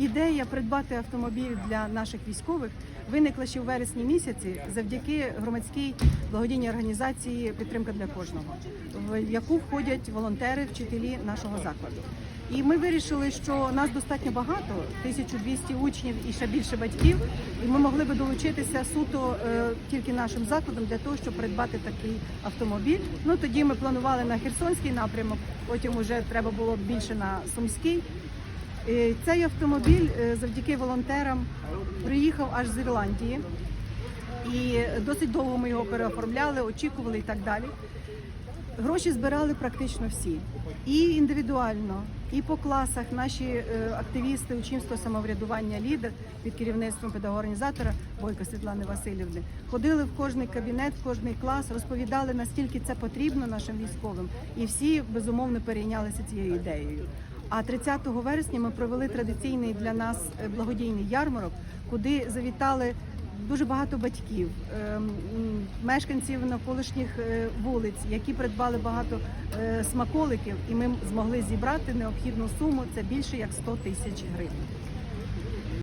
Ідея придбати автомобіль для наших військових виникла ще в вересні місяці завдяки громадській благодійній організації Підтримка для кожного, в яку входять волонтери, вчителі нашого закладу. І ми вирішили, що нас достатньо багато 1200 учнів і ще більше батьків. І ми могли би долучитися суто е, тільки нашим закладом для того, щоб придбати такий автомобіль. Ну тоді ми планували на Херсонський напрямок, потім вже треба було більше на Сумський. Е, Цей автомобіль е, завдяки волонтерам приїхав аж з Ірландії. І досить довго ми його переоформляли, очікували і так далі. Гроші збирали практично всі. І індивідуально, і по класах наші е, активісти учнівського самоврядування лідер під керівництвом педагога-організатора Бойко Світлани Васильівни ходили в кожний кабінет, в кожний клас, розповідали наскільки це потрібно нашим військовим, і всі безумовно перейнялися цією ідеєю. А 30 вересня ми провели традиційний для нас е, благодійний ярмарок, куди завітали дуже багато батьків, ем, мешканців навколишніх е, вулиць, які придбали багато е, смаколиків, і ми змогли зібрати необхідну суму. Це більше як 100 тисяч гривень.